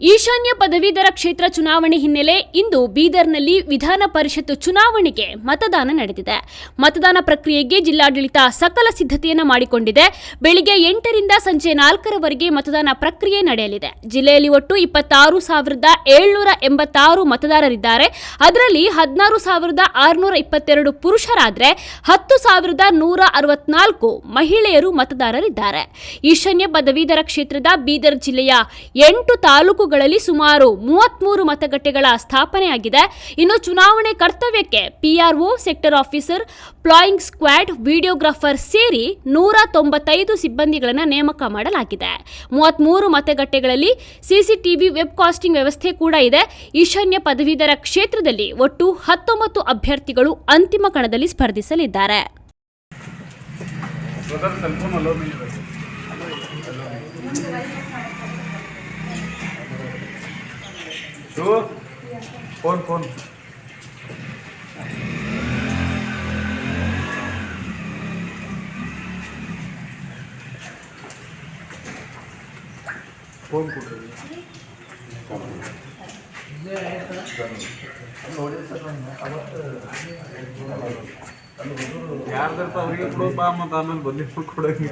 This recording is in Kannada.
ಈಶಾನ್ಯ ಪದವೀಧರ ಕ್ಷೇತ್ರ ಚುನಾವಣೆ ಹಿನ್ನೆಲೆ ಇಂದು ಬೀದರ್ನಲ್ಲಿ ವಿಧಾನ ಪರಿಷತ್ ಚುನಾವಣೆಗೆ ಮತದಾನ ನಡೆದಿದೆ. ಮತದಾನ ಪ್ರಕ್ರಿಯೆಗೆ ಜಿಲ್ಲಾಡಳಿತ ಸಕಲ ಸಿದ್ಧತೆಯನ್ನು ಮಾಡಿಕೊಂಡಿದೆ. ಬೆಳಿಗ್ಗೆ ಎಂಟರಿಂದ ಸಂಜೆ ನಾಲ್ಕರವರೆಗೆ ಮತದಾನ ಪ್ರಕ್ರಿಯೆ ನಡೆಯಲಿದೆ. ಜಿಲ್ಲೆಯಲ್ಲಿ ಒಟ್ಟು ಇಪ್ಪತ್ತಾರು ಸಾವಿರದ ಏಳ್ನೂರ ಎಂಬತ್ತಾರು ಮತದಾರರಿದ್ದಾರೆ. ಅದರಲ್ಲಿ ಹದಿನಾರು ಸಾವಿರದ ಆರುನೂರ ಇಪ್ಪತ್ತೆರಡು ಪುರುಷರಾದರೆ ಹತ್ತು ಸಾವಿರದ ನೂರ ಅರವತ್ನಾಲ್ಕು ಮಹಿಳೆಯರು ಮತದಾರರಿದ್ದಾರೆ. ಈಶಾನ್ಯ ಪದವೀಧರ ಕ್ಷೇತ್ರದ ಬೀದರ್ ಜಿಲ್ಲೆಯ ಎಂಟು ತಾಲೂಕುಗಳಲ್ಲಿ ಸುಮಾರು ಮೂವತ್ಮೂರು ಮತಗಟ್ಟೆಗಳ ಸ್ಥಾಪನೆಯಾಗಿದೆ. ಇನ್ನು ಚುನಾವಣೆ ಕರ್ತವ್ಯಕ್ಕೆ PRO sector officer flying squad videographer ಸೇರಿ ನೂರ ತೊಂಬತ್ತೈದು ಸಿಬ್ಬಂದಿಗಳನ್ನು ನೇಮಕ ಮಾಡಲಾಗಿದೆ. ಮೂವತ್ಮೂರು ಮತಗಟ್ಟೆಗಳಲ್ಲಿ ಸಿಸಿಟಿವಿ ವೆಬ್ ಕಾಸ್ಟಿಂಗ್ ವ್ಯವಸ್ಥೆ ಕೂಡ ಇದೆ. ಈಶಾನ್ಯ ಪದವೀಧರ ಕ್ಷೇತ್ರದಲ್ಲಿ ಒಟ್ಟು ಹತ್ತೊಂಬತ್ತು ಅಭ್ಯರ್ಥಿಗಳು ಅಂತಿಮ ಕಣದಲ್ಲಿ ಸ್ಪರ್ಧಿಸಲಿದ್ದಾರೆ. টু ফোর ফোর ফোন করতে ಯಾರ್ದಾರ ಅವ್ರಿಗೆ ಕೊಡೋಪ್ಪ ಮತ್ತು ಆಮೇಲೆ ಬದಲಿ ಕೊಡೋಕೆ